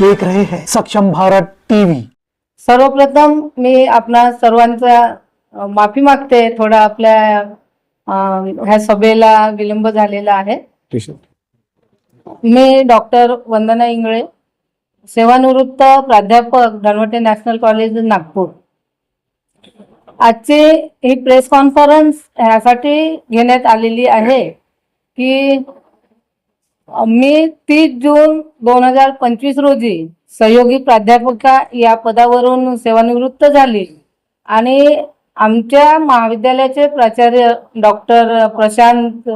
देख रहे हैं। सक्षम भारत टीवी। सर्वप्रथम मी आपणा सर्वांचा माफी मागते. थोडा आपल्या ह्या सभेला विलंब झालेला आहे. मी डॉक्टर वंदना इंगळे सेवानिवृत्त प्राध्यापक धनवटे नॅशनल कॉलेज नागपूर. आजची ही प्रेस कॉन्फरन्स ह्यासाठी घेण्यात आलेली आहे की मी तीस जून दोन हजार पंचवीस रोजी सहयोगी प्राध्यापिका या पदावरून सेवानिवृत्त झाली. आणि आमच्या महाविद्यालयाचे प्राचार्य डॉक्टर प्रशांत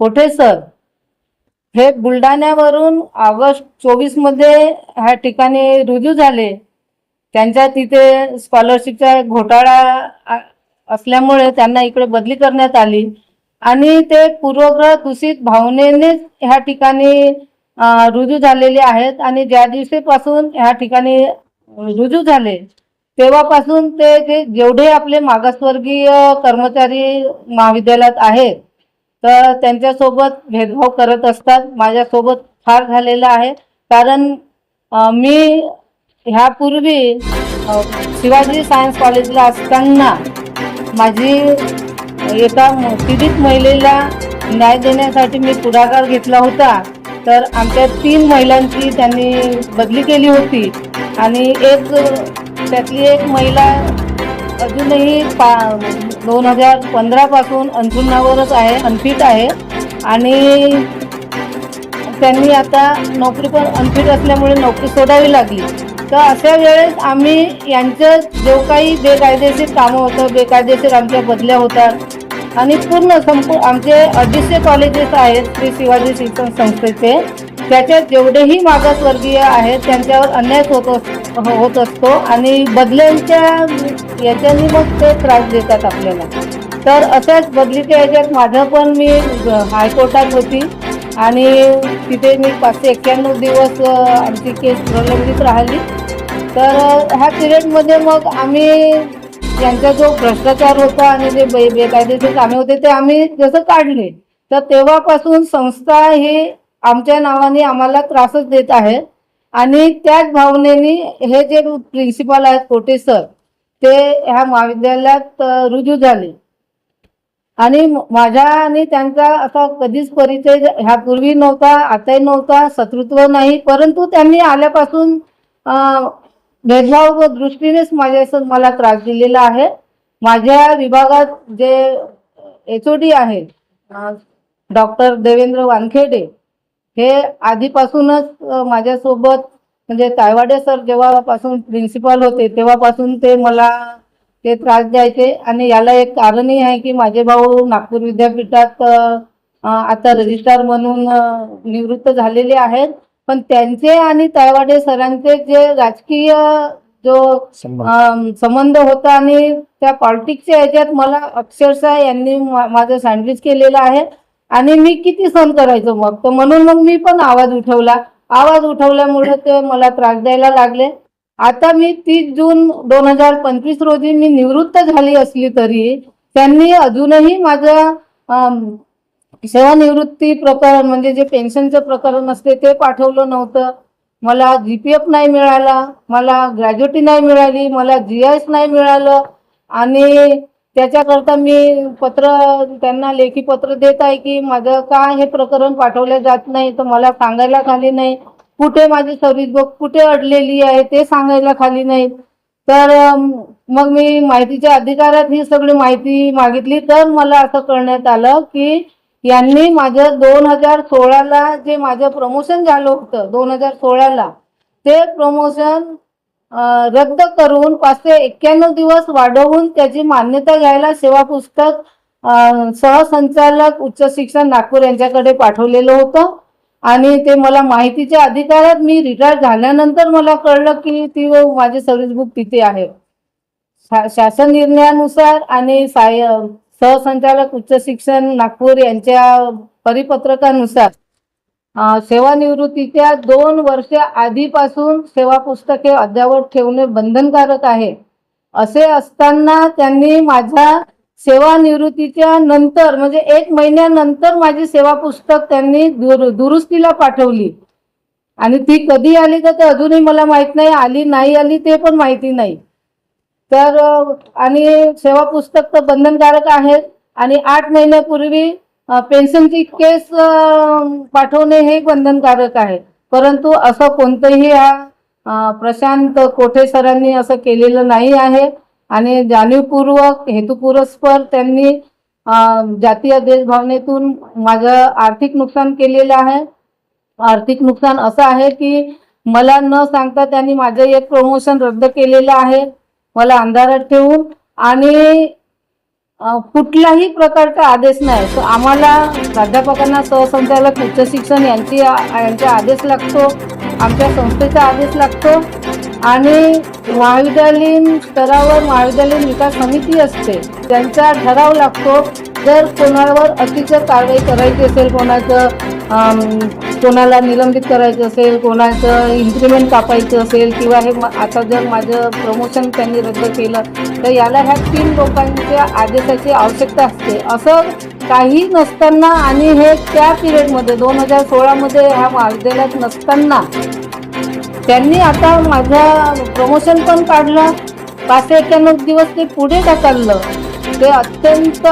कोठे सर हे बुलढाण्यावरून ऑगस्ट चोवीसमध्ये ह्या ठिकाणी रुजू झाले. त्यांच्या तिथे स्कॉलरशिपचा घोटाळा असल्यामुळे त्यांना इकडे बदली करण्यात आली. आणि ते पूर्वग्रह दूषित भावनेनेच ह्या ठिकाणी रुजू झालेले आहेत आणि ज्या दिवशीपासून ह्या ठिकाणी रुजू झाले तेव्हापासून ते जे जेवढे आपले मागासवर्गीय कर्मचारी महाविद्यालयात आहेत तर त्यांच्यासोबत भेदभाव करत असतात. माझ्यासोबत फार झालेला आहे. कारण मी ह्यापूर्वी शिवाजी सायन्स कॉलेजला असताना माझी एका पीडित महिलेला न्याय देण्यासाठी मी पुढाकार घेतला होता. तर आमच्या तीन महिलांची त्यांनी बदली केली होती. आणि एक त्यातली एक महिला अजूनही पा दोन हजार पंधरापासून अंथरुणावरच आहे अनफिट आहे. आणि त्यांनी आता नोकरी पण अनफिट असल्यामुळे नोकरी सोडावी लागली. तर अशा वेळेस आम्ही यांचं जो काही बेकायदेशीर कामं होतं बेकायदेशीर आमच्या बदल्या होतात आणि पूर्ण संपूर्ण आमचे अडीचशे कॉलेजेस आहेत श्री शिवाजी शिक्षण संस्थेचे. त्याच्यात जेवढेही मागासवर्गीय आहेत त्यांच्यावर अन्याय होत अस- होत असतो आणि बदल्यांच्या याच्यानी मग ते त्रास देतात आपल्याला. तर अशाच बदलीच्या याच्यात माझं पण मी हायकोर्टात होती. आणि तिथे मी पाचशे एक्क्याण्णव दिवस आमची केस प्रलंबित राहिली. तर ह्या पिरियडमध्ये मग आम्ही यांचा जो भ्रष्टाचार होता आणि जे बे बेकायदेशीर कामे होते ते आम्ही जसं काढले तर तेव्हापासून संस्था ही आमच्या नावाने आम्हाला त्रासच देत आहे. आणि त्याच भावनेने हे जे प्रिन्सिपल आहेत कोटे सर ते ह्या महाविद्यालयात रुजू झाले. आणि माझ्या आणि त्यांचा असा कधीच परिचय ह्यापूर्वी नव्हता आताही नव्हता शत्रुत्व नाही परंतु त्यांनी आल्यापासून भेदभाव व दृष्टीनेच माझ्या मला त्रास दिलेला आहे. माझ्या विभागात जे एच ओ डी आहेत डॉक्टर देवेंद्र वानखेडे हे आधीपासूनच माझ्यासोबत म्हणजे तायवाडे सर जेव्हापासून प्रिन्सिपल होते तेव्हापासून ते मला ते त्रास द्यायचे. आणि याला एक कारणही आहे की माझे भाऊ नागपूर विद्यापीठात आता रजिस्ट्रार म्हणून निवृत्त झालेले आहेत. पण त्यांचे आणि तायवाडे सरांचे जे राजकीय जो संबंध. होता आणि त्या पॉलिटिक्सच्या याच्यात मला अक्षरशः यांनी माझं सँडविच केलेलं आहे. आणि मी किती सहन करायचं मग? तर म्हणून मग मी पण आवाज उठवला. आवाज उठवल्यामुळे ते मला त्रास द्यायला लागले. आता मी तीस जून दोन हजार पंचवीस रोजी मी निवृत्त झाली असली तरी त्यांनी अजूनही माझं सेवानिवृत्ती प्रकरण म्हणजे जे पेन्शनचं प्रकरण असते ते पाठवलं नव्हतं. मला जी पी एफ नाही मिळाला मला ग्रॅज्युटी नाही मिळाली मला जी एस नाही मिळालं. आणि त्याच्याकरता मी पत्र त्यांना लेखी पत्र देत आहे की माझं का हे प्रकरण पाठवलं जात नाही तर मला सांगायला खाली नाही. कुठे माझी सर्व्हिस बुक कुठे अडलेली आहे ते सांगायला खाली नाही. तर मग मी माहितीच्या अधिकारात ही सगळी माहिती मागितली तर मला असं कळण्यात आलं की यांनी माझं दोन हजार सोळाला जे माझं प्रमोशन झालं होतं दोन हजार सोळाला ते प्रमोशन रद्द करून पाचशे एक्क्याण्णव दिवस वाढवून त्याची मान्यता घ्यायला सेवा पुस्तक सहसंचालक उच्च शिक्षण नागपूर यांच्याकडे पाठवलेलं होतं. आणि ते मला माहितीच्या अधिकारात मी रिटायर झाल्यानंतर मला कळलं की ती माझी सर्व्हिस बुक तिथे आहे. शा- शासन निर्णयानुसार आणि साय सहसंचालक उच्च शिक्षण नागपूर यांच्या परिपत्रकानुसार सेवानिवृत्तीच्या दोन वर्ष आधीपासून सेवा पुस्तके अद्यावत ठेवणे बंधनकारक आहे. असे असताना त्यांनी माझ्या सेवानिवृत्तीच्या नंतर म्हणजे एक महिन्यानंतर माझी सेवा पुस्तक त्यांनी दुर दुरुस्तीला पाठवली. आणि ती कधी आली तर ते अजूनही मला माहीत नाही आली नाही आली ते पण माहिती नाही. तर आणि सेवा पुस्तक तर बंधनकारक आहे. आणि आठ महिन्यापूर्वी पेन्शनची केस पाठवणे हे बंधनकारक आहे. परंतु असं कोणतंही हा प्रशांत कोठे सरांनी असं केलेलं नाही आहे. आणि जाणीवपूर्वक हेतुपुरस्पर त्यांनी जातीय देशभावनेतून माझं आर्थिक नुकसान केलेलं आहे. आर्थिक नुकसान असं आहे की मला न सांगता त्यांनी माझं एक प्रमोशन रद्द केलेलं आहे. मला अंधारात ठेवून आणि कुठलाही प्रकारचा आदेश नाही. तर आम्हाला प्राध्यापकांना सहसंचालक उच्च शिक्षण यांची यांचा आदेश लागतो आमच्या संस्थेचा आदेश लागतो आणि महाविद्यालयीन स्तरावर महाविद्यालयीन विकास समिती असते. त्यांचा ठराव लागतो जर कोणावर अतिशय कारवाई करायची असेल कोणाचं कोणाला निलंबित करायचं असेल कोणाचं इन्क्रीमेंट कापायचं असेल किंवा हे म- आता जर माझं प्रमोशन त्यांनी रद्द केलं तर याला ह्या तीन लोकांच्या आदेशाची आवश्यकता असते. असं काही नसताना आणि हे त्या पिरियडमध्ये दोन हजार सोळामध्ये ह्या महाविद्यालयात नसताना त्यांनी आता माझं प्रमोशन पण काढलं पाचशे एक्क्याण्णव दिवस ते पुढे ढकललं. ते अत्यंत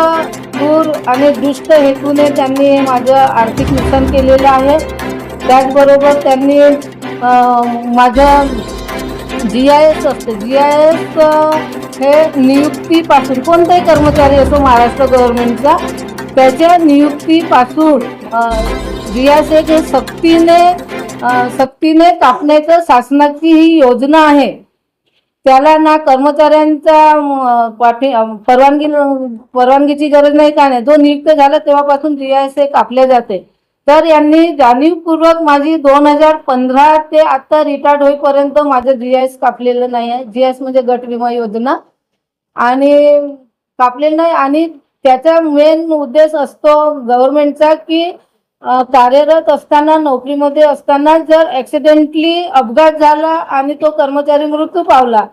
दूर आणि दुष्ट हेतूने त्यांनी माझं आर्थिक नुकसान केलेलं आहे. त्याचबरोबर त्यांनी माझं जी आय एस असते. जी आय एस हे नियुक्तीपासून कोणताही कर्मचारी असो महाराष्ट्र गव्हर्नमेंटचा त्याच्या नियुक्तीपासून जी आय एस एक हे सक्तीने सक्तीने कापण्याचं शासनाची ही योजना आहे. त्याला ना कर्मचाऱ्यांचा पाठी परवानगी परवानगीची गरज नाही का नाही? जो नियुक्त झाला तेव्हापासून जी आय सी कापले जाते. तर यांनी जाणीवपूर्वक माझी दोन हजार पंधरा ते आता रिटायर्ड होईपर्यंत माझं जी आय एस कापलेलं नाही आहे. जी आय एस म्हणजे गट विमा योजना. आणि कापलेलं नाही. आणि त्याचा मेन उद्देश असतो गव्हर्नमेंटचा की कार्यरत असताना नोकरीमध्ये असताना जर ऍक्सिडेंटली अपघात झाला आणि तो कर्मचारी मृत्यू पावला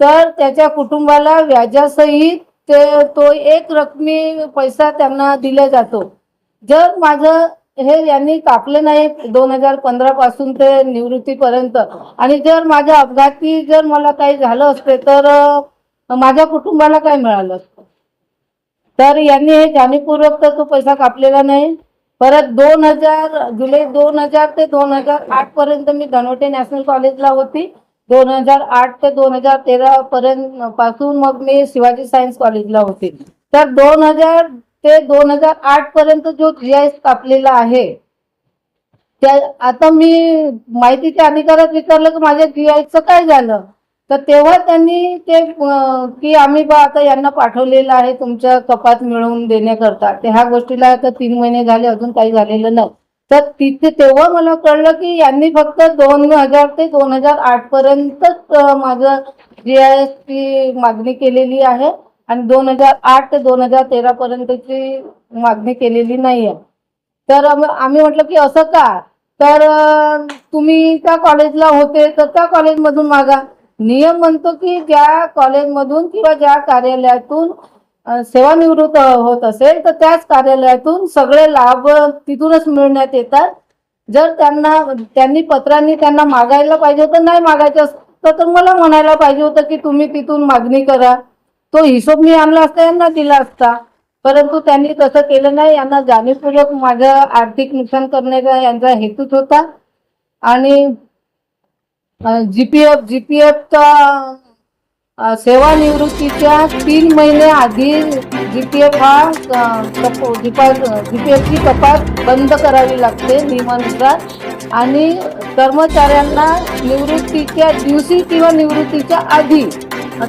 तर त्याच्या कुटुंबाला व्याजासहित ते तो एक रकमी पैसा त्यांना दिला जातो. जर माझं हे यांनी कापलं नाही दोन हजार पंधरा पासून ते निवृत्तीपर्यंत आणि जर माझ्या अपघाती जर मला काही झालं असते तर माझ्या कुटुंबाला काय मिळालं असतं? तर यांनी हे जाणीवपूर्वक तर तो पैसा कापलेला नाही. परत दोन हजार जुलै दोन हजार ते दोन हजार आठ पर्यंत मी धनवटे नॅशनल कॉलेजला होती. दोन हजार आठ ते दोन हजार तेरा पर्यंत पासून मग मी शिवाजी सायन्स कॉलेजला होती. तर दोन हजार ते दोन हजार आठ पर्यंत जो जी आय कापलेला आहे त्या आता मी माहितीच्या अधिकारात विचारलं की माझ्या जी आयचं काय झालं? तर तेव्हा त्यांनी ते की आम्ही बा आता यांना पाठवलेलं आहे तुमच्या कपात मिळवून देण्याकरता. ते ह्या गोष्टीला आता तीन महिने झाले अजून काही झालेलं नाही. तर तिथे तेव्हा मला कळलं की यांनी फक्त दोन हजार ते दोन हजार आठ पर्यंतच माझं जी आय ची मागणी केलेली आहे. आणि दोन हजार आठ ते दोन हजार तेरा पर्यंतची मागणी केलेली नाही आहे तर आम्ही म्हटलं की असं का? तर तुम्ही त्या कॉलेजला होते तर त्या कॉलेजमधून मागा. नियम म्हणतो की ज्या कॉलेजमधून किंवा ज्या कार्यालयातून सेवानिवृत्त होत असेल तर त्याच कार्यालयातून सगळे लाभ तिथूनच मिळण्यात येतात. जर त्यांना त्यांनी पत्रांनी त्यांना मागायला पाहिजे होतं नाही मागायचं असतं तर मला म्हणायला पाहिजे होतं की तुम्ही तिथून मागणी करा. तो हिशोब मी आणला असता यांना दिला असता. परंतु त्यांनी तसं केलं नाही. यांना जाणीवपूर्वक माझं आर्थिक नुकसान करण्याचा यांचा हेतूच होता. आणि जीपीएफ जीपीएफचा सेवानिवृत्तीच्या तीन महिने आधी जीपीएफ हा जीपीएफची कपात बंद करावी लागते नियमानुसार. आणि कर्मचाऱ्यांना निवृत्तीच्या दिवशी किंवा निवृत्तीच्या आधी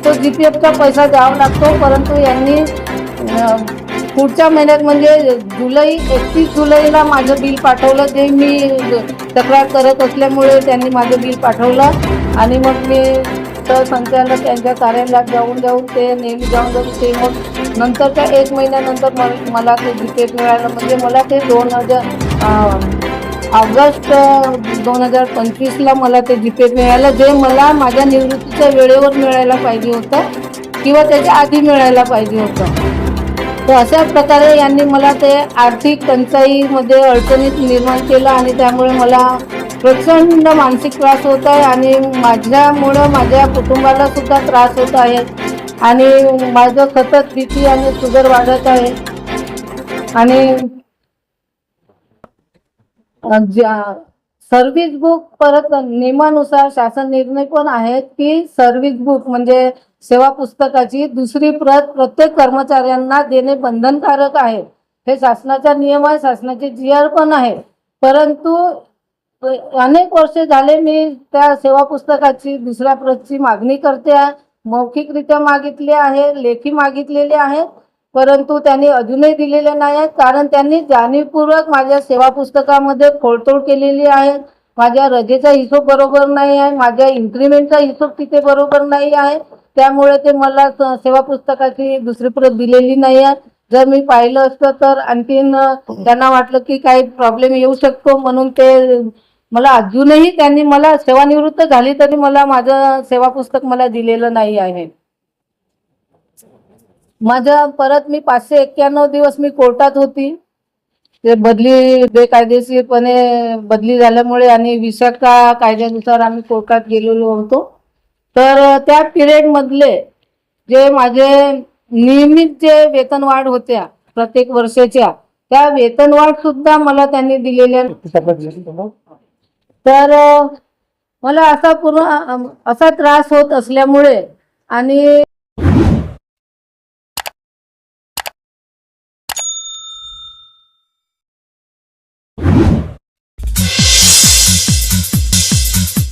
तो जीपीएफचा पैसा द्यावा लागतो. परंतु यांनी पुढच्या महिन्यात म्हणजे जुलै एकतीस जुलैला माझं बिल पाठवलं. ते मी तक्रार करत असल्यामुळे त्यांनी माझं बिल पाठवलं आणि मग मी तर संचालक यांच्या कार्यालयात जाऊन जाऊन ते नेहमी जाऊन जाऊन ते मग नंतरच्या एक महिन्यानंतर मला ते जिकेट मिळालं. म्हणजे मला ते दोन हजार ऑगस्ट दोन हजार पंचवीसला मला ते जीपे मिळालं. जे मला माझ्या निवृत्तीच्या वेळेवर मिळायला पाहिजे होतं किंवा त्याच्या आधी मिळायला पाहिजे होतं. तर अशाच प्रकारे यांनी मला ते आर्थिक टंचाईमध्ये अडचणीत निर्माण केलं आणि त्यामुळे मला प्रचंड मानसिक त्रास होत आहे आणि माझ्यामुळं माझ्या कुटुंबाला सुद्धा त्रास होत आहे आणि माझं सतत भीती आणि शुगर वाढत आहे. आणि सर्व्हिस बुक परत नियमानुसार शासन निर्णय पण आहेत की सर्व्हिस बुक म्हणजे सेवा पुस्तकाची दुसरी प्रत प्रत्येक कर्मचाऱ्यांना देणे बंधनकारक आहे. हे शासनाचा नियम आहे शासनाचे जी आर पण आहे. परंतु अनेक वर्षे झाले मी त्या सेवा पुस्तकाची दुसऱ्या प्रतची मागणी करते आहे. मौखिकरित्या मागितली आहे लेखी मागितलेले आहेत परंतु त्यांनी अजूनही दिलेले नाही आहेत कारण त्यांनी जाणीवपूर्वक माझ्या सेवा पुस्तकामध्ये खोडतोड केलेली आहे. माझ्या रजेचा हिशोब बरोबर नाही आहे माझ्या इन्क्रीमेंटचा हिशोब तिथे बरोबर नाही आहे. त्यामुळे ते मला सेवा पुस्तकाची दुसरी प्रत दिलेली नाही आहे जर मी पाहिलं असतं तर आणखीन त्यांना वाटलं की काही प्रॉब्लेम येऊ शकतो म्हणून ते मला अजूनही त्यांनी मला सेवानिवृत्त झाली तरी मला माझं सेवा पुस्तक मला दिलेलं नाही आहे. माझ्या परत मी पाचशे एक्क्याण्णव दिवस मी कोर्टात होती. ते बदली बेकायदेशीरपणे बदली झाल्यामुळे आणि विशाखा कायद्यानुसार आम्ही कोर्टात गेलेलो होतो. तर त्या पिरियडमधले जे माझे नियमित जे वेतनवाढ होत्या प्रत्येक वर्षाच्या त्या वेतनवाढ सुद्धा मला त्यांनी दिलेल्या तर मला असा पूर्ण असा त्रास होत असल्यामुळे आणि